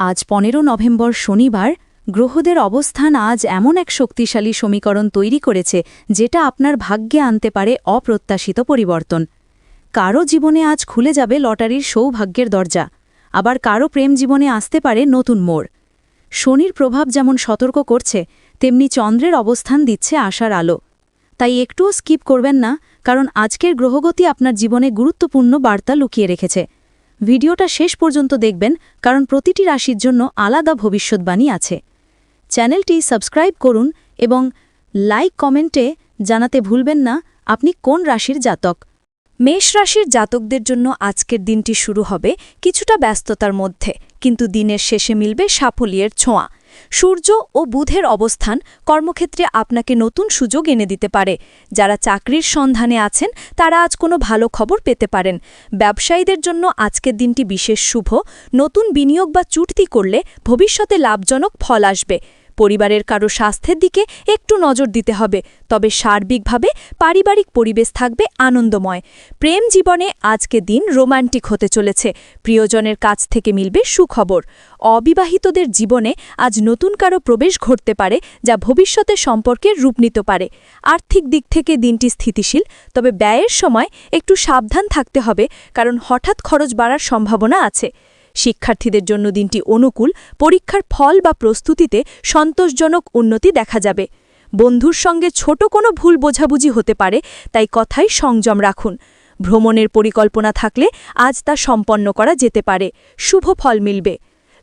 আজ পনেরো নভেম্বর শনিবার, গ্রহদের অবস্থান আজ এমন এক শক্তিশালী সমীকরণ তৈরি করেছে, যেটা আপনার ভাগ্যে আনতে পারে অপ্রত্যাশিত পরিবর্তন। কারও জীবনে আজ খুলে যাবে লটারির সৌভাগ্যের দরজা, আবার কারও প্রেম জীবনে আসতে পারে নতুন মোড়। শনির প্রভাব যেমন সতর্ক করছে, তেমনি চন্দ্রের অবস্থান দিচ্ছে আশার আলো। তাই একটুও স্কিপ করবেন না, কারণ আজকের গ্রহগতি আপনার জীবনে গুরুত্বপূর্ণ বার্তা লুকিয়ে রেখেছে। ভিডিওটা শেষ পর্যন্ত দেখবেন, কারণ প্রতিটি রাশির জন্য আলাদা ভবিষ্যৎবাণী আছে। চ্যানেলটি সাবস্ক্রাইব করুন এবং লাইক কমেন্টে জানাতে ভুলবেন না, আপনি কোন রাশির জাতক? মেষ রাশির জাতকদের জন্য আজকের দিনটি শুরু হবে কিছুটা ব্যস্ততার মধ্যে, কিন্তু দিনের শেষে মিলবে সাফল্যের ছোঁয়া। সূর্য ও বুধের অবস্থান কর্মক্ষেত্রে আপনাকে নতুন সুযোগ এনে দিতে পারে। যারা চাকরির সন্ধানে আছেন, তারা আজ কোনো ভালো খবর পেতে পারেন। ব্যবসায়ীদের জন্য আজকের দিনটি বিশেষ শুভ। নতুন বিনিয়োগ বা চুটতি করলে ভবিষ্যতে লাভজনক ফল আসবে। পরিবারের কারও স্বাস্থ্যের দিকে একটু নজর দিতে হবে, তবে সার্বিকভাবে পারিবারিক পরিবেশ থাকবে আনন্দময়। প্রেম জীবনে আজকে দিন রোমান্টিক হতে চলেছে, প্রিয়জনের কাছ থেকে মিলবে সুখবর। অবিবাহিতদের জীবনে আজ নতুন কারও প্রবেশ ঘটতে পারে, যা ভবিষ্যতে সম্পর্কের রূপ নিতে পারে। আর্থিক দিক থেকে দিনটি স্থিতিশীল, তবে ব্যয়ের সময় একটু সাবধান থাকতে হবে, কারণ হঠাৎ খরচ বাড়ার সম্ভাবনা আছে। শিক্ষার্থীদের জন্য দিনটি অনুকূল, পরীক্ষার ফল বা প্রস্তুতিতে সন্তোষজনক উন্নতি দেখা যাবে। বন্ধুর সঙ্গে ছোট কোনো ভুল বোঝাবুঝি হতে পারে, তাই কথাই সংযম রাখুন। ভ্রমণের পরিকল্পনা থাকলে আজ তা সম্পন্ন করা যেতে পারে। শুভ ফল মিলবে।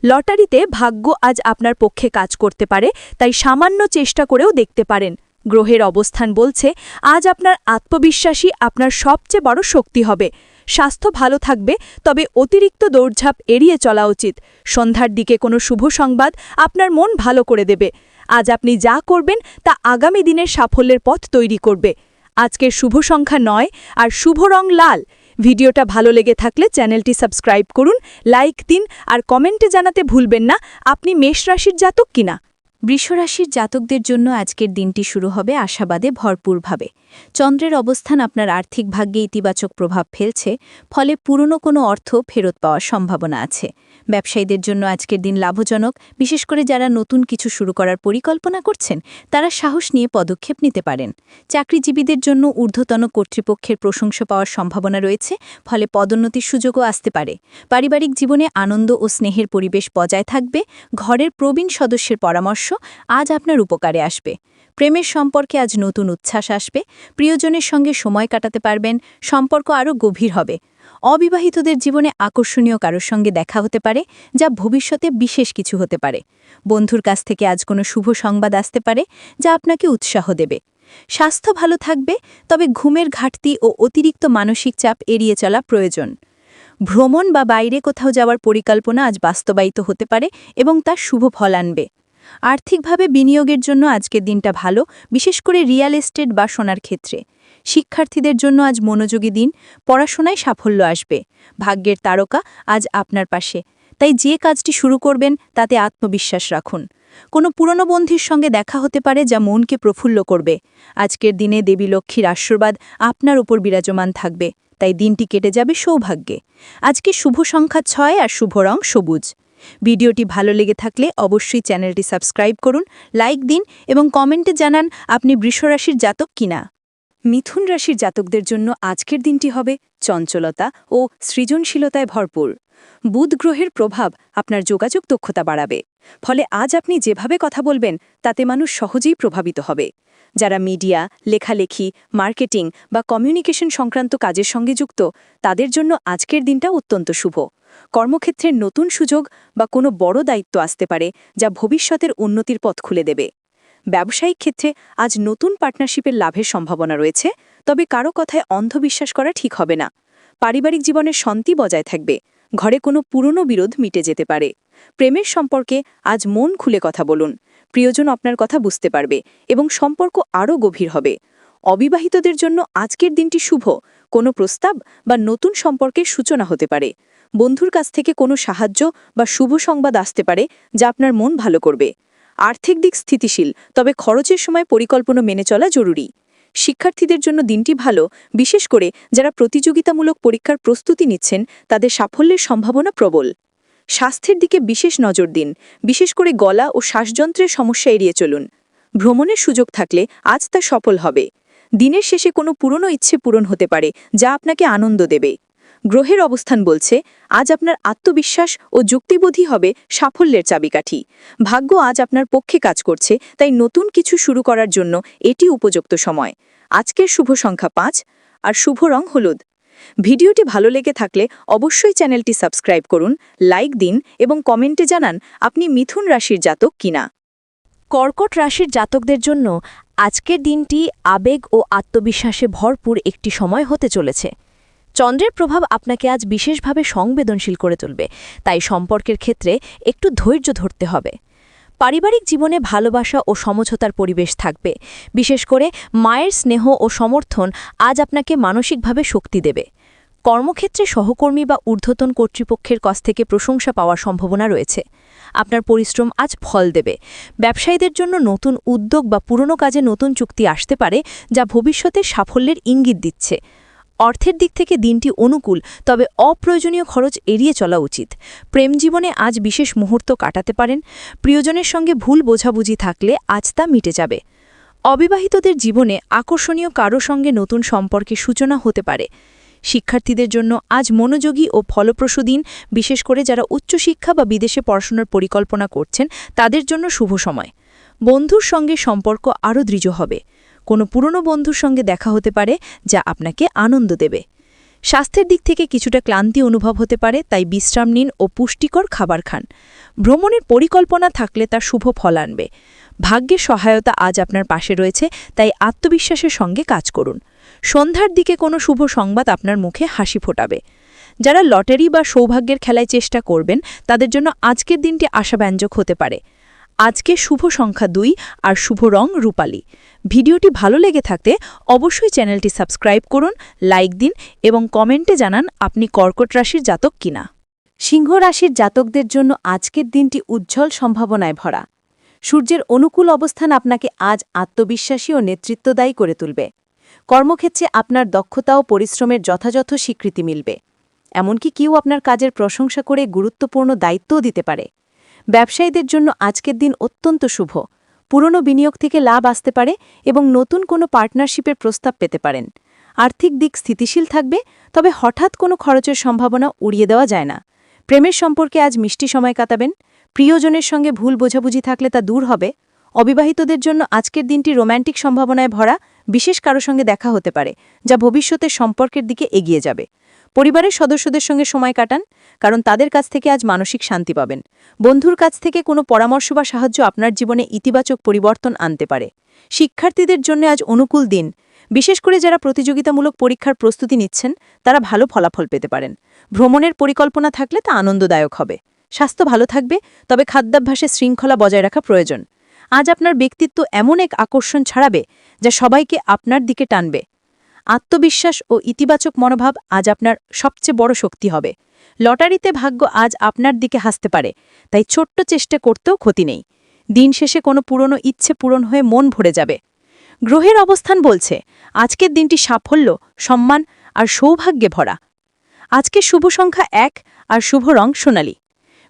লটারিতে ভাগ্য আজ আপনার পক্ষে কাজ করতে পারে, তাই সামান্য চেষ্টা করেও দেখতে পারেন। গ্রহের অবস্থান বলছে, আজ আপনার আত্মবিশ্বাসী আপনার সবচেয়ে বড় শক্তি হবে। স্বাস্থ্য ভালো থাকবে, তবে অতিরিক্ত দৌড়ঝাঁপ এড়িয়ে চলা উচিত। সন্ধ্যার দিকে কোনো শুভ সংবাদ আপনার মন ভালো করে দেবে। আজ আপনি যা করবেন তা আগামী দিনের সাফল্যের পথ তৈরি করবে। আজকের শুভ সংখ্যা নয় আর শুভ রং লাল। ভিডিওটা ভালো লেগে থাকলে চ্যানেলটি সাবস্ক্রাইব করুন, লাইক দিন আর কমেন্টে জানাতে ভুলবেন না, আপনি মেষ রাশির জাতক কিনা? বৃষরাশির জাতকদের জন্য আজকের দিনটি শুরু হবে আশাবাদে ভরপুরভাবে। চন্দ্রের অবস্থান আপনার আর্থিক ভাগ্যে ইতিবাচক প্রভাব ফেলছে, ফলে পুরনো কোনো অর্থ ফেরত পাওয়ার সম্ভাবনা আছে। ব্যবসায়ীদের জন্য আজকের দিন লাভজনক, বিশেষ করে যারা নতুন কিছু শুরু করার পরিকল্পনা করছেন, তারা সাহস নিয়ে পদক্ষেপ নিতে পারেন। চাকরিজীবীদের জন্য ঊর্ধ্বতন কর্তৃপক্ষের প্রশংসা পাওয়ার সম্ভাবনা রয়েছে, ফলে পদোন্নতির সুযোগও আসতে পারে। পারিবারিক জীবনে আনন্দ ও স্নেহের পরিবেশ বজায় থাকবে, ঘরের প্রবীণ সদস্যের পরামর্শ আজ আপনার উপকারে আসবে। প্রেমের সম্পর্কে আজ নতুন উচ্ছ্বাস আসবে। প্রিয়জনের সঙ্গে সময় কাটাতে পারবেন, সম্পর্ক আরও গভীর হবে। অবিবাহিতদের জীবনে আকর্ষণীয় কারোর সঙ্গে দেখা হতে পারে, যা ভবিষ্যতে বিশেষ কিছু হতে পারে। বন্ধুর কাছ থেকে আজ কোনো শুভ সংবাদ আসতে পারে, যা আপনাকে উৎসাহ দেবে। স্বাস্থ্য ভালো থাকবে, তবে ঘুমের ঘাটতি ও অতিরিক্ত মানসিক চাপ এড়িয়ে চলা প্রয়োজন। ভ্রমণ বা বাইরে কোথাও যাওয়ার পরিকল্পনা আজ বাস্তবায়িত হতে পারে এবং তার শুভ ফল আনবে। আর্থিকভাবে বিনিয়োগের জন্য আজকের দিনটা ভালো, বিশেষ করে রিয়েল এস্টেট বা সোনার ক্ষেত্রে। শিক্ষার্থীদের জন্য আজ মনোযোগী দিন, পড়াশোনায় সাফল্য আসবে। ভাগ্যের তারকা আজ আপনার পাশে। তাই যে কাজটি শুরু করবেন, তাতে আত্মবিশ্বাস রাখুন। কোনো পুরনো বন্ধুর সঙ্গে দেখা হতে পারে যা মনকে প্রফুল্ল করবে। আজকের দিনে দেবী লক্ষ্মীর আশীর্বাদ আপনার উপর বিরাজমান থাকবে। তাই দিনটি কেটে যাবে সৌভাগ্যে। আজকে শুভ সংখ্যা ছয় আর শুভ রং সবুজ। ভিডিওটি ভালো লেগে থাকলে অবশ্যই চ্যানেলটি সাবস্ক্রাইব করুন, লাইক দিন এবং কমেন্টে জানান আপনি বৃষরাশির জাতক কিনা। মিথুন রাশির জাতকদের জন্য আজকের দিনটি হবে চঞ্চলতা ও সৃজনশীলতায় ভরপুর। বুধ গ্রহের প্রভাব আপনার যোগাযোগ দক্ষতা বাড়াবে। ফলে আজ আপনি যেভাবে কথা বলবেন, তাতে মানুষ সহজেই প্রভাবিত হবে। যারা মিডিয়া, লেখালেখি, মার্কেটিং বা কমিউনিকেশন সংক্রান্ত কাজের সঙ্গে যুক্ত, তাদের জন্য আজকের দিনটা অত্যন্ত শুভ। কর্মক্ষেত্রের নতুন সুযোগ বা কোনো বড় দায়িত্ব আসতে পারে যা ভবিষ্যতের উন্নতির পথ খুলে দেবে। ব্যবসায়িক ক্ষেত্রে আজ নতুন পার্টনারশিপের লাভের সম্ভাবনা রয়েছে, তবে কারও কথায় অন্ধবিশ্বাস করা ঠিক হবে না। পারিবারিক জীবনের শান্তি বজায় থাকবে, ঘরে কোনো পুরনো বিরোধ মিটে যেতে পারে। প্রেমের সম্পর্কে আজ মন খুলে কথা বলুন। প্রিয়জন আপনার কথা বুঝতে পারবে এবং সম্পর্ক আরও গভীর হবে। অবিবাহিতদের জন্য আজকের দিনটি শুভ, কোনো প্রস্তাব বা নতুন সম্পর্কের সূচনা হতে পারে। বন্ধুর কাছ থেকে কোনো সাহায্য বা শুভ সংবাদ আসতে পারে যা আপনার মন ভালো করবে। আর্থিক দিক স্থিতিশীল, তবে খরচের সময় পরিকল্পনা মেনে চলা জরুরি। শিক্ষার্থীদের জন্য দিনটি ভালো, বিশেষ করে যারা প্রতিযোগিতামূলক পরীক্ষার প্রস্তুতি নিচ্ছেন, তাদের সাফল্যের সম্ভাবনা প্রবল। স্বাস্থ্যের দিকে বিশেষ নজর দিন। বিশেষ করে গলা ও শ্বাসযন্ত্রের সমস্যা এড়িয়ে চলুন। ভ্রমণের সুযোগ থাকলে আজ তা সফল হবে। দিনের শেষে কোনো পুরনো ইচ্ছে পূরণ হতে পারে, যা আপনাকে আনন্দ দেবে। গ্রহের অবস্থান বলছে, আজ আপনার আত্মবিশ্বাস ও যুক্তিবোধী হবে সাফল্যের চাবিকাঠি। ভাগ্য আজ আপনার পক্ষে কাজ করছে, তাই নতুন কিছু শুরু করার জন্য এটি উপযুক্ত সময়। আজকের শুভ সংখ্যা পাঁচ, আর শুভ রং হলুদ। ভিডিওটি ভালো লেগে থাকলে অবশ্যই চ্যানেলটি সাবস্ক্রাইব করুন, লাইক দিন এবং কমেন্টে জানান আপনি মিথুন রাশির জাতক কিনা। কর্কট রাশির জাতকদের জন্য আজকের দিনটি আবেগ ও আত্মবিশ্বাসে ভরপুর একটি সময় হতে চলেছে। চন্দ্রের প্রভাব আপনাকে আজ বিশেষভাবে সংবেদনশীল করে তুলবে, তাই সম্পর্কের ক্ষেত্রে একটু ধৈর্য ধরতে হবে। পারিবারিক জীবনে ভালোবাসা ও সমঝোতার পরিবেশ থাকবে। বিশেষ করে মায়ের স্নেহ ও সমর্থন আজ আপনাকে মানসিকভাবে শক্তি দেবে। কর্মক্ষেত্রে সহকর্মী বা ঊর্ধ্বতন কর্তৃপক্ষের কাছ থেকে প্রশংসা পাওয়ার সম্ভাবনা রয়েছে। আপনার পরিশ্রম আজ ফল দেবে। ব্যবসায়ীদের জন্য নতুন উদ্যোগ বা পুরনো কাজে নতুন চুক্তি আসতে পারে, যা ভবিষ্যতে সাফল্যের ইঙ্গিত দিচ্ছে। অর্থের দিক থেকে দিনটি অনুকূল, তবে অপ্রয়োজনীয় খরচ এড়িয়ে চলা উচিত। প্রেম জীবনে আজ বিশেষ মুহূর্ত কাটাতে পারেন। প্রিয়জনের সঙ্গে ভুল বোঝাবুঝি থাকলে আজ তা মিটে যাবে। অবিবাহিতদের জীবনে আকর্ষণীয় কারও সঙ্গে নতুন সম্পর্কে সূচনা হতে পারে। শিক্ষার্থীদের জন্য আজ মনোযোগী ও ফলপ্রসূ দিন, বিশেষ করে যারা উচ্চশিক্ষা বা বিদেশে পড়াশোনার পরিকল্পনা করছেন, তাদের জন্য শুভ সময়। বন্ধুর সঙ্গে সম্পর্ক আরও দৃঢ় হবে। কোনো পুরনো বন্ধুর সঙ্গে দেখা হতে পারে, যা আপনাকে আনন্দ দেবে। স্বাস্থ্যের দিক থেকে কিছুটা ক্লান্তি অনুভব হতে পারে, তাই বিশ্রাম নিন ও পুষ্টিকর খাবার খান। ভ্রমণের পরিকল্পনা থাকলে তা শুভ ফল আনবে। ভাগ্যের সহায়তা আজ আপনার পাশে রয়েছে, তাই আত্মবিশ্বাসের সঙ্গে কাজ করুন। সন্ধ্যার দিকে কোনো শুভ সংবাদ আপনার মুখে হাসি ফোটাবে। যারা লটারি বা সৌভাগ্যের খেলায় চেষ্টা করবেন, তাদের জন্য আজকের দিনটি আশাব্যঞ্জক হতে পারে। আজকে শুভ সংখ্যা দুই আর শুভ রং রূপালী। ভিডিওটি ভালো লেগে থাকতে অবশ্যই চ্যানেলটি সাবস্ক্রাইব করুন, লাইক দিন এবং কমেন্টে জানান আপনি কর্কট রাশির জাতক কিনা। সিংহ রাশির জাতকদের জন্য আজকের দিনটি উজ্জ্বল সম্ভাবনায় ভরা। সূর্যের অনুকূল অবস্থান আপনাকে আজ আত্মবিশ্বাসী ও নেতৃত্বদায়ী করে তুলবে। কর্মক্ষেত্রে আপনার দক্ষতা ও পরিশ্রমের যথাযথ স্বীকৃতি মিলবে। এমনকি কেউ আপনার কাজের প্রশংসা করে গুরুত্বপূর্ণ দায়িত্বও দিতে পারে। ব্যবসায়ীদের জন্য আজকের দিন অত্যন্ত শুভ। পুরনো বিনিয়োগ থেকে লাভ আসতে পারে এবং নতুন কোনো পার্টনারশিপের প্রস্তাব পেতে পারেন। আর্থিক দিক স্থিতিশীল থাকবে, তবে হঠাৎ কোনো খরচের সম্ভাবনা উড়িয়ে দেওয়া যায় না। প্রেমের সম্পর্কে আজ মিষ্টি সময় কাটাবেন, প্রিয়জনের সঙ্গে ভুল বোঝাবুঝি থাকলে তা দূর হবে, অবিবাহিতদের জন্য আজকের দিনটি রোম্যান্টিক সম্ভাবনায় ভরা, বিশেষ কারও সঙ্গে দেখা হতে পারে, যা ভবিষ্যতের সম্পর্কের দিকে এগিয়ে যাবে। পরিবারের সদস্যদের সঙ্গে সময় কাটান, কারণ তাদের কাছ থেকে আজ মানসিক শান্তি পাবেন। বন্ধুর কাছ থেকে কোনো পরামর্শ বা সাহায্য আপনার জীবনে ইতিবাচক পরিবর্তন আনতে পারে। শিক্ষার্থীদের জন্য আজ অনুকূল দিন। বিশেষ করে যারা প্রতিযোগিতামূলক পরীক্ষার প্রস্তুতি নিচ্ছেন, তারা ভালো ফলাফল পেতে পারেন। ভ্রমণের পরিকল্পনা থাকলে তা আনন্দদায়ক হবে। স্বাস্থ্য ভালো থাকবে, তবে খাদ্যাভ্যাসে শৃঙ্খলা বজায় রাখা প্রয়োজন। আজ আপনার ব্যক্তিত্ব এমন এক আকর্ষণ ছাড়াবে, যা সবাইকে আপনার দিকে টানবে। আত্মবিশ্বাস ও ইতিবাচক মনোভাব আজ আপনার সবচেয়ে বড় শক্তি হবে। লটারিতে ভাগ্য আজ আপনার দিকে হাসতে পারে, তাই ছোট্ট চেষ্টা করতেও ক্ষতি নেই। দিন শেষে কোনো পুরনো ইচ্ছে পূরণ হয়ে মন ভরে যাবে। গ্রহের অবস্থান বলছে, আজকের দিনটি সাফল্য, সম্মান আর সৌভাগ্যে ভরা। আজকে শুভ সংখ্যা এক আর শুভ রং সোনালি।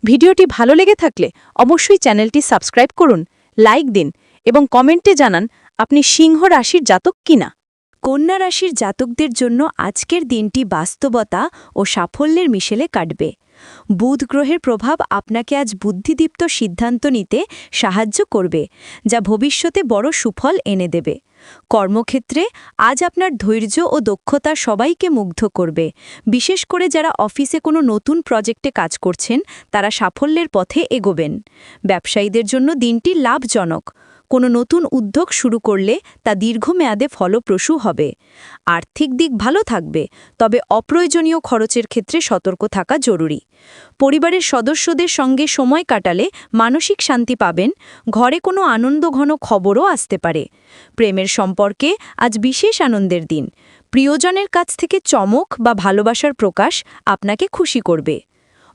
ভিডিওটি ভালো লেগে থাকলে অবশ্যই চ্যানেলটি সাবস্ক্রাইব করুন, লাইক দিন এবং কমেন্টে জানান আপনি সিংহ রাশির জাতক কিনা। কন্যা রাশির জাতকদের জন্য আজকের দিনটি বাস্তবতা ও সাফল্যের মিশেলে কাটবে। বুধ গ্রহের প্রভাব আপনাকে আজ বুদ্ধিদীপ্ত সিদ্ধান্ত নিতে সাহায্য করবে, যা ভবিষ্যতে বড় সুফল এনে দেবে। কর্মক্ষেত্রে আজ আপনার ধৈর্য ও দক্ষতা সবাইকে মুগ্ধ করবে। বিশেষ করে যারা অফিসে কোনো নতুন প্রজেক্টে কাজ করছেন, তারা সাফল্যের পথে এগোবেন। ব্যবসায়ীদের জন্য দিনটি লাভজনক। কোনো নতুন উদ্যোগ শুরু করলে তা দীর্ঘমেয়াদে ফলপ্রসূ হবে। আর্থিক দিক ভালো থাকবে, তবে অপ্রয়োজনীয় খরচের ক্ষেত্রে সতর্ক থাকা জরুরি। পরিবারের সদস্যদের সঙ্গে সময় কাটালে মানসিক শান্তি পাবেন, ঘরে কোনো আনন্দঘন খবরও আসতে পারে। প্রেমের সম্পর্কে আজ বিশেষ আনন্দের দিন। প্রিয়জনের কাছ থেকে চমক বা ভালোবাসার প্রকাশ আপনাকে খুশি করবে।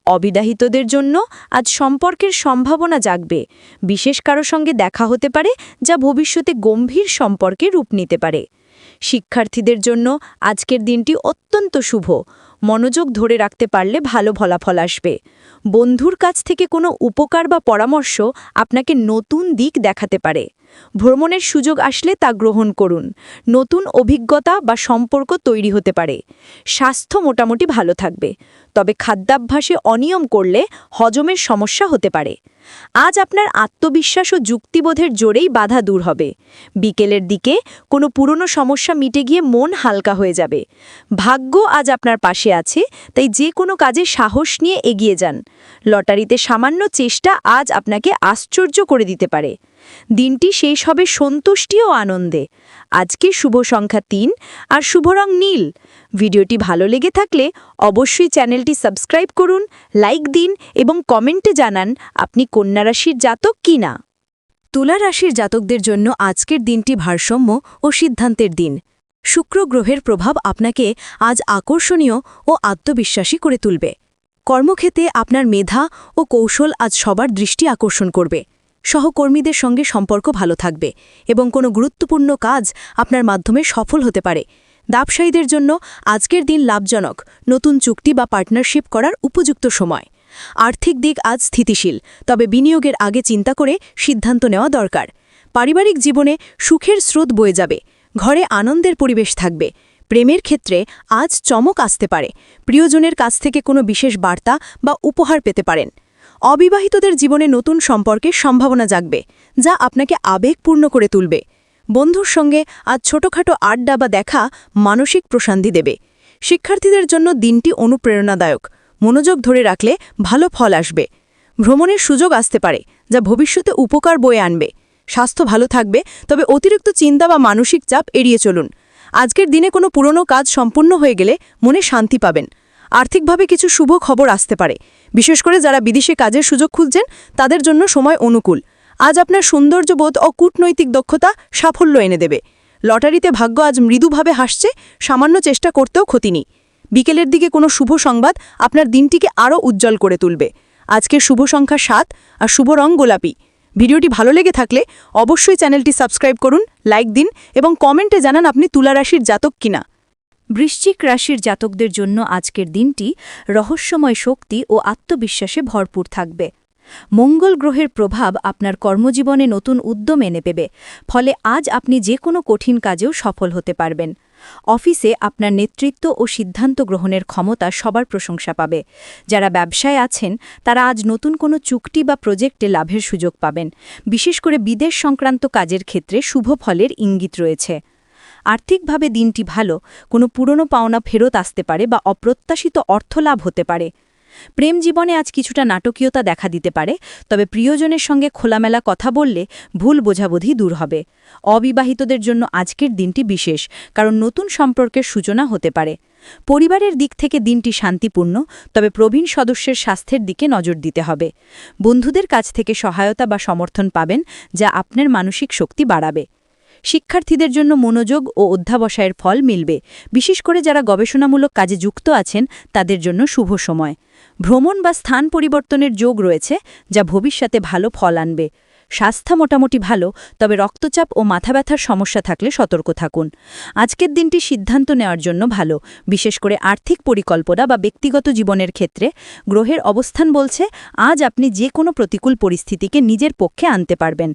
অবিবাহিতদের জন্য আজ সম্পর্কের সম্ভাবনা জাগবে। বিশেষ কারও সঙ্গে দেখা হতে পারে, যা ভবিষ্যতে গম্ভীর সম্পর্কে রূপ নিতে পারে। শিক্ষার্থীদের জন্য আজকের দিনটি অত্যন্ত শুভ। মনোযোগ ধরে রাখতে পারলে ভালো ফলাফল আসবে। বন্ধুর কাছ থেকে কোনো উপকার বা পরামর্শ আপনাকে নতুন দিক দেখাতে পারে। ভ্রমণের সুযোগ আসলে তা গ্রহণ করুন। নতুন অভিজ্ঞতা বা সম্পর্ক তৈরি হতে পারে। স্বাস্থ্য মোটামুটি ভালো থাকবে। তবে খাদ্যাভ্যাসে অনিয়ম করলে হজমের সমস্যা হতে পারে। আজ আপনার আত্মবিশ্বাস ও যুক্তিবোধের জোরেই বাধা দূর হবে। বিকেলের দিকে কোনো পুরনো সমস্যা মিটে গিয়ে মন হালকা হয়ে যাবে। ভাগ্য আজ আপনার পাশে আছে, তাই যে কোনো কাজে সাহস নিয়ে এগিয়ে যান। লটারিতে সামান্য চেষ্টা আজ আপনাকে আশ্চর্য করে দিতে পারে। দিনটি শেষ হবে সন্তুষ্টি ও আনন্দে। আজকে শুভ সংখ্যা তিন আর শুভ রং নীল। ভিডিওটি ভালো লেগে থাকলে অবশ্যই চ্যানেলটি সাবস্ক্রাইব করুন, লাইক দিন এবং কমেন্টে জানান আপনি কন্যা রাশির জাতক কি না তুলা রাশির জাতকদের জন্য আজকের দিনটি ভারসাম্য ও সিদ্ধান্তের দিন। শুক্র গ্রহের প্রভাব আপনাকে আজ আকর্ষণীয় ও আত্মবিশ্বাসী করে তুলবে। কর্মক্ষেত্রে আপনার মেধা ও কৌশল আজ সবার দৃষ্টি আকর্ষণ করবে। সহকর্মীদের সঙ্গে সম্পর্ক ভালো থাকবে এবং কোনো গুরুত্বপূর্ণ কাজ আপনার মাধ্যমে সফল হতে পারে। ব্যবসায়ীদের জন্য আজকের দিন লাভজনক, নতুন চুক্তি বা পার্টনারশিপ করার উপযুক্ত সময়। আর্থিক দিক আজ স্থিতিশীল, তবে বিনিয়োগের আগে চিন্তা করে সিদ্ধান্ত নেওয়া দরকার। পারিবারিক জীবনে সুখের স্রোত বয়ে যাবে, ঘরে আনন্দের পরিবেশ থাকবে, প্রেমের ক্ষেত্রে আজ চমক আসতে পারে, প্রিয়জনের কাছ থেকে কোনো বিশেষ বার্তা বা উপহার পেতে পারেন। অবিবাহিতদের জীবনে নতুন সম্পর্কের সম্ভাবনা জাগবে, যা আপনাকে আবেগপূর্ণ করে তুলবে। বন্ধুর সঙ্গে আজ ছোটখাটো আড্ডা বা দেখা মানসিক প্রশান্তি দেবে। শিক্ষার্থীদের জন্য দিনটি অনুপ্রেরণাদায়ক, মনোযোগ ধরে রাখলে ভালো ফল আসবে। ভ্রমণের সুযোগ আসতে পারে, যা ভবিষ্যতে উপকার বয়ে আনবে। স্বাস্থ্য ভালো থাকবে, তবে অতিরিক্ত চিন্তা বা মানসিক চাপ এড়িয়ে চলুন। আজকের দিনে কোনো পুরনো কাজ সম্পূর্ণ হয়ে গেলে মনে শান্তি পাবেন। আর্থিকভাবে কিছু শুভ খবর আসতে পারে। বিশেষ করে যারা বিদেশে কাজের সুযোগ খুঁজছেন, তাদের জন্য সময় অনুকূল। আজ আপনার সৌন্দর্যবোধ ও কূটনৈতিক দক্ষতা সাফল্য এনে দেবে। লটারিতে ভাগ্য আজ মৃদুভাবে হাসছে, সামান্য চেষ্টা করতেও ক্ষতি নেই। বিকেলের দিকে কোনো শুভ সংবাদ আপনার দিনটিকে আরও উজ্জ্বল করে তুলবে। আজকের শুভ সংখ্যা সাত আর শুভ রং গোলাপি। ভিডিওটি ভালো লেগে থাকলে অবশ্যই চ্যানেলটি সাবস্ক্রাইব করুন, লাইক দিন এবং কমেন্টে জানান আপনি তুলা রাশির জাতক কিনা। বৃশ্চিক রাশির জাতকদের জন্য আজকের দিনটি রহস্যময় শক্তি ও আত্মবিশ্বাসে ভরপুর থাকবে। মঙ্গল গ্রহের প্রভাব আপনার কর্মজীবনে নতুন উদ্যম এনে পেবে ফলে আজ আপনি যে কোনো কঠিন কাজেও সফল হতে পারবেন। অফিসে আপনার নেতৃত্ব ও সিদ্ধান্ত গ্রহণের ক্ষমতা সবার প্রশংসা পাবে। যারা ব্যবসায় আছেন, তারা আজ নতুন কোনো চুক্তি বা প্রজেক্টে লাভের সুযোগ পাবেন। বিশেষ করে বিদেশ সংক্রান্ত কাজের ক্ষেত্রে শুভ ফলের ইঙ্গিত রয়েছে। আর্থিকভাবে দিনটি ভালো, কোনো পুরনো পাওনা ফেরত আসতে পারে বা অপ্রত্যাশিত অর্থলাভ হতে পারে। প্রেম জীবনে আজ কিছুটা নাটকীয়তা দেখা দিতে পারে, তবে প্রিয়জনের সঙ্গে খোলামেলা কথা বললে ভুল বোঝাবুঝি দূর হবে। অবিবাহিতদের জন্য আজকের দিনটি বিশেষ, কারণ নতুন সম্পর্কের সূচনা হতে পারে। পরিবারের দিক থেকে দিনটি শান্তিপূর্ণ, তবে প্রবীণ সদস্যের স্বাস্থ্যের দিকে নজর দিতে হবে। বন্ধুদের কাছ থেকে সহায়তা বা সমর্থন পাবেন, যা আপনার মানসিক শক্তি বাড়াবে। শিক্ষার্থীদের জন্য মনোযোগ ও অধ্যাবসায়ের ফল মিলবে। বিশেষ করে যারা গবেষণামূলক কাজে যুক্ত আছেন, তাদের জন্য শুভ সময়। ভ্রমণ বা স্থান পরিবর্তনের যোগ রয়েছে, যা ভবিষ্যতে ভালো ফল আনবে। স্বাস্থ্য মোটামুটি ভালো, তবে রক্তচাপ ও মাথা ব্যথার সমস্যা থাকলে সতর্ক থাকুন। আজকের দিনটি সিদ্ধান্ত নেওয়ার জন্য ভালো, বিশেষ করে আর্থিক পরিকল্পনা বা ব্যক্তিগত জীবনের ক্ষেত্রে। গ্রহের অবস্থান বলছে, আজ আপনি যে কোনো প্রতিকূল পরিস্থিতিকে নিজের পক্ষে আনতে পারবেন।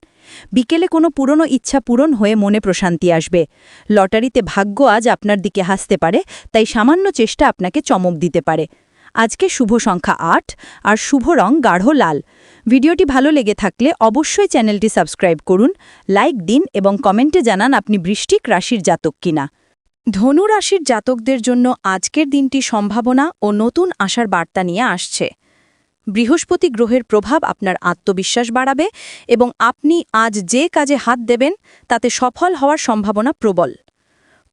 বিকেলে কোনো পুরনো ইচ্ছা পূরণ হয়ে মনে প্রশান্তি আসবে। লটারিতে ভাগ্য আজ আপনার দিকে হাসতে পারে, তাই সামান্য চেষ্টা আপনাকে চমক দিতে পারে। আজকে শুভ সংখ্যা আট আর শুভ রং গাঢ় লাল। ভিডিওটি ভালো লেগে থাকলে অবশ্যই চ্যানেলটি সাবস্ক্রাইব করুন, লাইক দিন এবং কমেন্টে জানান আপনি বৃষ্টিক রাশির জাতক কিনা। ধনু রাশির জাতকদের জন্য আজকের দিনটি সম্ভাবনা ও নতুন আশার বার্তা নিয়ে আসছে। বৃহস্পতি গ্রহের প্রভাব আপনার আত্মবিশ্বাস বাড়াবে এবং আপনি আজ যে কাজে হাত দেবেন, তাতে সফল হওয়ার সম্ভাবনা প্রবল।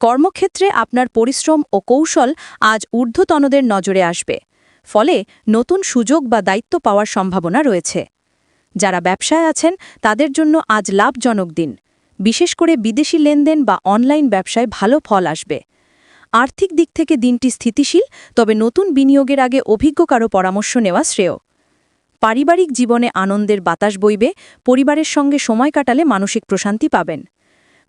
কর্মক্ষেত্রে আপনার পরিশ্রম ও কৌশল আজ ঊর্ধ্বতনদের নজরে আসবে। ফলে নতুন সুযোগ বা দায়িত্ব পাওয়ার সম্ভাবনা রয়েছে। যারা ব্যবসায় আছেন, তাদের জন্য আজ লাভজনক দিন। বিশেষ করে বিদেশি লেনদেন বা অনলাইন ব্যবসায় ভালো ফল আসবে। আর্থিক দিক থেকে দিনটি স্থিতিশীল, তবে নতুন বিনিয়োগের আগে অভিজ্ঞ কারও পরামর্শ নেওয়া শ্রেয়। পারিবারিক জীবনে আনন্দের বাতাস বইবে, পরিবারের সঙ্গে সময় কাটালে মানসিক প্রশান্তি পাবেন।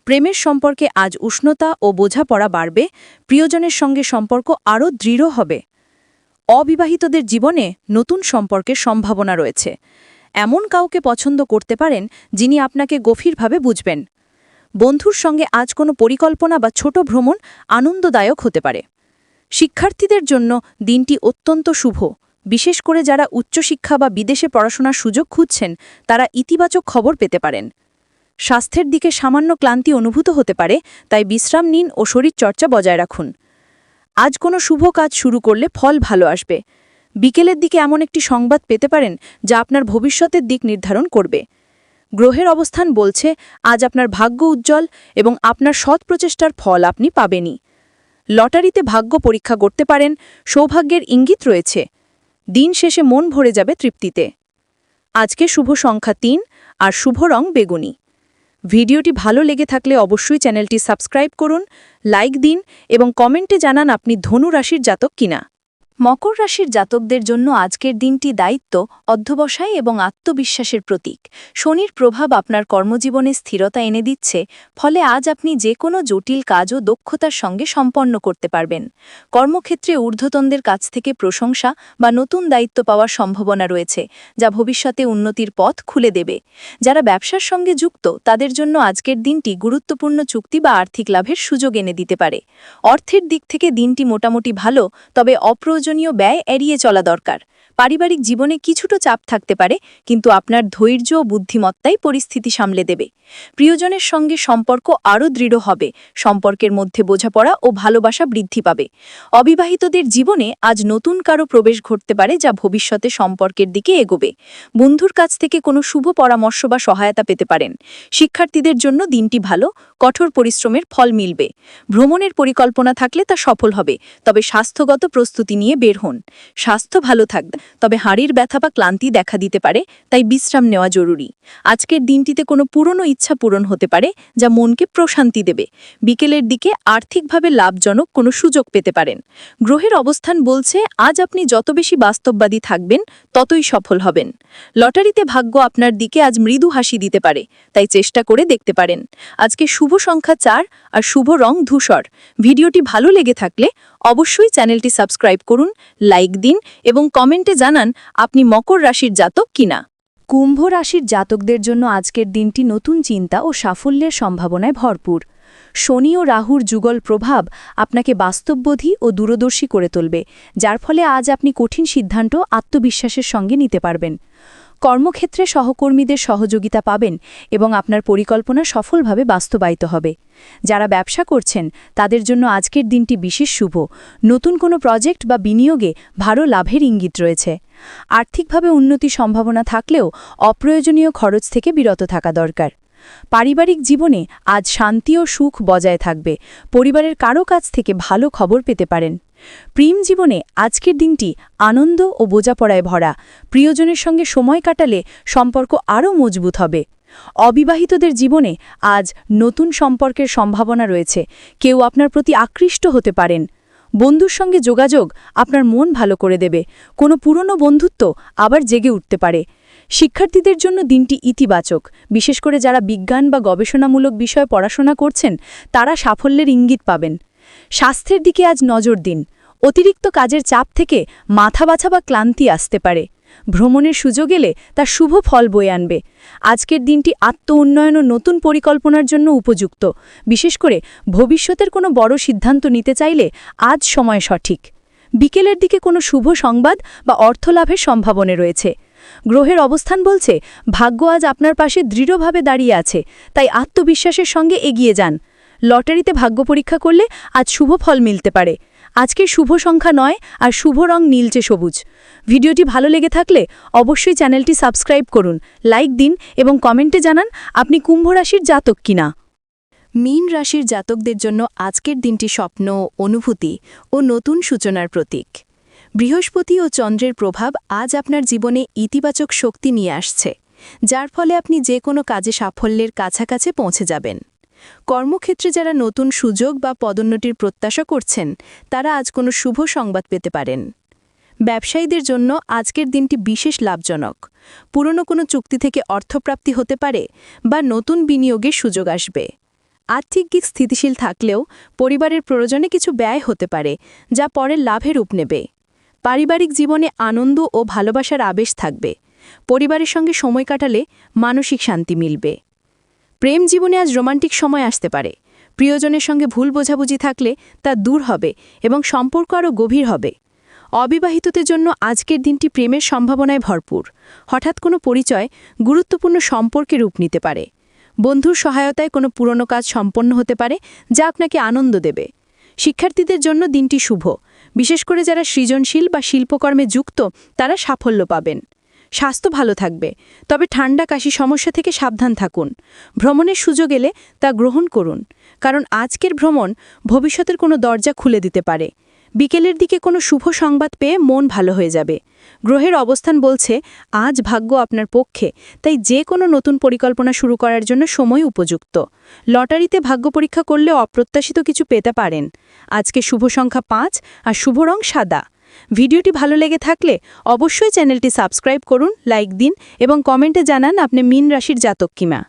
প্রেমের সম্পর্কে আজ উষ্ণতা ও বোঝাপড়া বাড়বে, প্রিয়জনের সঙ্গে সম্পর্ক আরও দৃঢ় হবে। অবিবাহিতদের জীবনে নতুন সম্পর্কের সম্ভাবনা রয়েছে। এমন কাউকে পছন্দ করতে পারেন যিনি আপনাকে গভীরভাবে বুঝবেন। বন্ধুর সঙ্গে আজ কোনো পরিকল্পনা বা ছোট ভ্রমণ আনন্দদায়ক হতে পারে। শিক্ষার্থীদের জন্য দিনটি অত্যন্ত শুভ। বিশেষ করে যারা উচ্চশিক্ষা বা বিদেশে পড়াশোনার সুযোগ খুঁজছেন, তারা ইতিবাচক খবর পেতে পারেন। স্বাস্থ্যের দিকে সামান্য ক্লান্তি অনুভূত হতে পারে, তাই বিশ্রাম নিন ও শরীরচর্চা বজায় রাখুন। আজ কোনো শুভ কাজ শুরু করলে ফল ভালো আসবে। বিকেলের দিকে এমন একটি সংবাদ পেতে পারেন যা আপনার ভবিষ্যতের দিক নির্ধারণ করবে। গ্রহের অবস্থান বলছে, আজ আপনার ভাগ্য উজ্জ্বল এবং আপনার সৎ প্রচেষ্টার ফল আপনি পাবেনই। লটারিতে ভাগ্য পরীক্ষা করতে পারেন, সৌভাগ্যের ইঙ্গিত রয়েছে। দিন শেষে মন ভরে যাবে তৃপ্তিতে। আজকে শুভ সংখ্যা তিন, আর শুভ রং বেগুনি। ভিডিওটি ভালো লেগে থাকলে অবশ্যই চ্যানেলটি সাবস্ক্রাইব করুন, লাইক দিন এবং কমেন্টে জানান আপনি ধনু রাশির জাতক কিনা। মকর রাশির জাতকদের জন্য আজকের দিনটি দায়িত্ব, অধ্যবসায় এবং আত্মবিশ্বাসের প্রতীক। শনির প্রভাব আপনার কর্মজীবনে স্থিরতা এনে দিচ্ছে, ফলে আজ আপনি যে কোনো জটিল কাজও দক্ষতার সঙ্গে সম্পন্ন করতে পারবেন। কর্মক্ষেত্রে ঊর্ধ্বতনদের কাছ থেকে প্রশংসা বা নতুন দায়িত্ব পাওয়ার সম্ভাবনা রয়েছে, যা ভবিষ্যতে উন্নতির পথ খুলে দেবে। যারা ব্যবসার সঙ্গে যুক্ত, তাদের জন্য আজকের দিনটি গুরুত্বপূর্ণ চুক্তি বা আর্থিক লাভের সুযোগ এনে দিতে পারে। অর্থের দিক থেকে দিনটি মোটামুটি ভালো, তবে অপ্রয়োজনীয় ব্যয় এড়িয়ে চলা দরকার। পারিবারিক জীবনে কিছুটা চাপ থাকতে পারে, কিন্তু আপনার ধৈর্য ও বুদ্ধিমত্তাই পরিস্থিতি সামলে দেবে। প্রিয়জনের সঙ্গে সম্পর্ক আরও দৃঢ় হবে, সম্পর্কের মধ্যে বোঝাপড়া ও ভালোবাসা বৃদ্ধি পাবে। অবিবাহিতদের জীবনে আজ নতুন কারও প্রবেশ ঘটতে পারে যা ভবিষ্যতে সম্পর্কের দিকে এগোবে। বন্ধুর কাছ থেকে কোনো শুভ পরামর্শ বা সহায়তা পেতে পারেন। শিক্ষার্থীদের জন্য দিনটি ভালো, কঠোর পরিশ্রমের ফল মিলবে। ভ্রমণের পরিকল্পনা থাকলে তা সফল হবে, তবে স্বাস্থ্যগত প্রস্তুতি নিয়ে বের হন। স্বাস্থ্য ভালো থাকবে তবে হাড়ির ব্যথা বা ক্লান্তি দেখা দিতে পারে, তাই বিশ্রাম নেওয়া জরুরি। আজকের দিনটিতে কোনো পুরনো ইচ্ছা পূরণ হতে পারে, যা মনকে প্রশান্তি দেবে। বিকেলের দিকে আর্থিকভাবে লাভজনক কোনো সুযোগ পেতে পারেন। গ্রহের অবস্থান বলছে, আজ আপনি যত বেশি বাস্তববাদী থাকবেন, ততই সফল হবেন। লটারিতে ভাগ্য আপনার দিকে আজ মৃদু হাসি দিতে পারে, তাই চেষ্টা করে দেখতে পারেন। আজকে শুভ সংখ্যা চার আর শুভ রং ধূসর। ভিডিওটি ভালো লেগে থাকলে অবশ্যই চ্যানেলটি সাবস্ক্রাইব করুন, লাইক দিন এবং কমেন্টে জানান আপনি মকর রাশির জাতক কিনা। কুম্ভ রাশির জাতকদের জন্য আজকের দিনটি নতুন চিন্তা ও সাফল্যের সম্ভাবনায় ভরপুর। শনি ও রাহুর যুগল প্রভাব আপনাকে বাস্তববোধী ও দূরদর্শী করে তুলবে, যার ফলে আজ আপনি কঠিন সিদ্ধান্ত আত্মবিশ্বাসের সঙ্গে নিতে পারবেন। কর্মক্ষেত্রে সহকর্মীদের সহযোগিতা পাবেন এবং আপনার পরিকল্পনা সফলভাবে বাস্তবায়িত হবে। যারা ব্যবসা করছেন, তাদের জন্য আজকের দিনটি বিশেষ শুভ। নতুন কোনো প্রজেক্ট বা বিনিয়োগে ভালো লাভের ইঙ্গিত রয়েছে। আর্থিকভাবে উন্নতি সম্ভাবনা থাকলেও অপ্রয়োজনীয় খরচ থেকে বিরত থাকা দরকার। পারিবারিক জীবনে আজ শান্তি ও সুখ বজায় থাকবে। পরিবারের কারও কাছ থেকে ভালো খবর পেতে পারেন। প্রেম জীবনে আজকের দিনটি আনন্দ ও বোঝাপড়ায় ভরা। প্রিয়জনের সঙ্গে সময় কাটালে সম্পর্ক আরও মজবুত হবে। অবিবাহিতদের জীবনে আজ নতুন সম্পর্কের সম্ভাবনা রয়েছে। কেউ আপনার প্রতি আকৃষ্ট হতে পারেন। বন্ধুর সঙ্গে যোগাযোগ আপনার মন ভালো করে দেবে। কোনো পুরনো বন্ধুত্ব আবার জেগে উঠতে পারে। শিক্ষার্থীদের জন্য দিনটি ইতিবাচক। বিশেষ করে যারা বিজ্ঞান বা গবেষণামূলক বিষয়ে পড়াশোনা করছেন, তারা সাফল্যের ইঙ্গিত পাবেন। স্বাস্থ্যের দিকে আজ নজর দিন। অতিরিক্ত কাজের চাপ থেকে মাথা বাছা বা ক্লান্তি আসতে পারে। ভ্রমণের সুযোগ এলে তা শুভ ফল বয়ে আনবে। আজকের দিনটি আত্ম উন্নয়ন ও নতুন পরিকল্পনার জন্য উপযুক্ত। বিশেষ করে ভবিষ্যতের কোনো বড় সিদ্ধান্ত নিতে চাইলে আজ সময় সঠিক। বিকেলের দিকে কোনো শুভ সংবাদ বা অর্থলাভের সম্ভাবনা রয়েছে। গ্রহের অবস্থান বলছে, ভাগ্য আজ আপনার পাশে দৃঢ়ভাবে দাঁড়িয়ে আছে, তাই আত্মবিশ্বাসের সঙ্গে এগিয়ে যান। লটারিতে ভাগ্য পরীক্ষা করলে আজ শুভ ফল মিলতে পারে। আজকের শুভ সংখ্যা নয় আর শুভ রং নীলচে সবুজ। ভিডিওটি ভালো লেগে থাকলে অবশ্যই চ্যানেলটি সাবস্ক্রাইব করুন, লাইক দিন এবং কমেন্টে জানান আপনি কুম্ভ রাশির জাতক কিনা। মীন রাশির জাতকদের জন্য আজকের দিনটি স্বপ্ন, অনুভূতি ও নতুন সূচনার প্রতীক। বৃহস্পতি ও চন্দ্রের প্রভাব আজ আপনার জীবনে ইতিবাচক শক্তি নিয়ে আসছে, যার ফলে আপনি যে কোনো কাজে সাফল্যের কাছাকাছি পৌঁছে যাবেন। কর্মক্ষেত্রে যারা নতুন সুযোগ বা পদোন্নতির প্রত্যাশা করছেন, তারা আজ কোনো শুভ সংবাদ পেতে পারেন। ব্যবসায়ীদের জন্য আজকের দিনটি বিশেষ লাভজনক। পুরনো কোনো চুক্তি থেকে অর্থপ্রাপ্তি হতে পারে বা নতুন বিনিয়োগের সুযোগ আসবে। আর্থিক দিক স্থিতিশীল থাকলেও পরিবারের প্রয়োজনে কিছু ব্যয় হতে পারে, যা পরে লাভে রূপ নেবে। পারিবারিক জীবনে আনন্দ ও ভালোবাসার আবেশ থাকবে। পরিবারের সঙ্গে সময় কাটালে মানসিক শান্তি মিলবে। প্রেম জীবনে আজ রোমান্টিক সময় আসতে পারে। প্রিয়জনের সঙ্গে ভুল বোঝাবুঝি থাকলে তা দূর হবে এবং সম্পর্ক আরও গভীর হবে। অবিবাহিতদের জন্য আজকের দিনটি প্রেমের সম্ভাবনায় ভরপুর। হঠাৎ কোনো পরিচয় গুরুত্বপূর্ণ সম্পর্কে রূপ নিতে পারে। বন্ধুর সহায়তায় কোনো পুরনো কাজ সম্পন্ন হতে পারে, যা আপনাকে আনন্দ দেবে। শিক্ষার্থীদের জন্য দিনটি শুভ। বিশেষ করে যারা সৃজনশীল বা শিল্পকর্মে যুক্ত, তারা সাফল্য পাবেন। স্বাস্থ্য ভালো থাকবে। তবে ঠান্ডা কাশি সমস্যা থেকে সাবধান থাকুন। ভ্রমণের সুযোগ এলে তা গ্রহণ করুন। কারণ আজকের ভ্রমণ ভবিষ্যতের কোনো দরজা খুলে দিতে পারে। বিকেলের দিকে কোনো শুভ সংবাদ পেয়ে মন ভালো হয়ে যাবে। গ্রহের অবস্থান বলছে, আজ ভাগ্য আপনার পক্ষে। তাই যে কোনো নতুন পরিকল্পনা শুরু করার জন্য সময় উপযুক্ত। লটারিতে ভাগ্য পরীক্ষা করলে অপ্রত্যাশিত কিছু পেতে পারেন। আজকে শুভ সংখ্যা পাঁচ আর শুভ রং সাদা। ভিডিওটি ভালো লেগে থাকলে অবশ্যই চ্যানেলটি সাবস্ক্রাইব করুন, লাইক দিন এবং কমেন্টে জানান আপনি মিন রাশির জাতক কিমা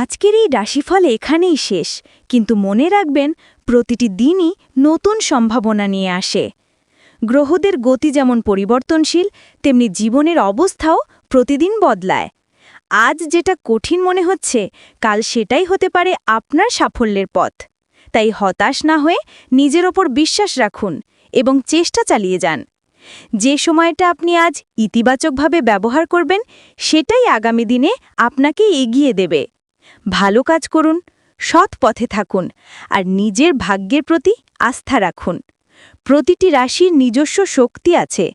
আজকের এই রাশিফল এখানেই শেষ, কিন্তু মনে রাখবেন প্রতিটি দিনই নতুন সম্ভাবনা নিয়ে আসে। গ্রহদের গতি যেমন পরিবর্তনশীল, তেমনি জীবনের অবস্থাও প্রতিদিন বদলায়। আজ যেটা কঠিন মনে হচ্ছে, কাল সেটাই হতে পারে আপনার সাফল্যের পথ। তাই হতাশ না হয়ে নিজের ওপর বিশ্বাস রাখুন এবং চেষ্টা চালিয়ে যান। যে সময়টা আপনি আজ ইতিবাচকভাবে ব্যবহার করবেন, সেটাই আগামী দিনে আপনাকে এগিয়ে দেবে। ভালো কাজ করুন, সৎ পথে থাকুন, আর নিজের ভাগ্যের প্রতি আস্থা রাখুন। প্রতিটি রাশির নিজস্ব শক্তি আছে,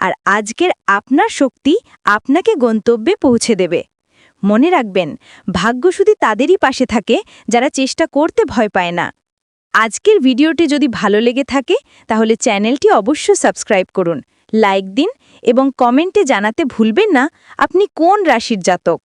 আর আজকের আপনার শক্তি আপনাকে গন্তব্যে পৌঁছে দেবে। মনে রাখবেন, ভাগ্য শুধু তাদেরই পাশে থাকে, যারা চেষ্টা করতে ভয় পায় না। আজকের ভিডিওটি যদি ভালো লেগে থাকে, তাহলে চ্যানেলটি অবশ্য সাবস্ক্রাইব করুন, লাইক দিন এবং কমেন্টে জানাতে ভুলবেন না, আপনি কোন রাশির জাতক?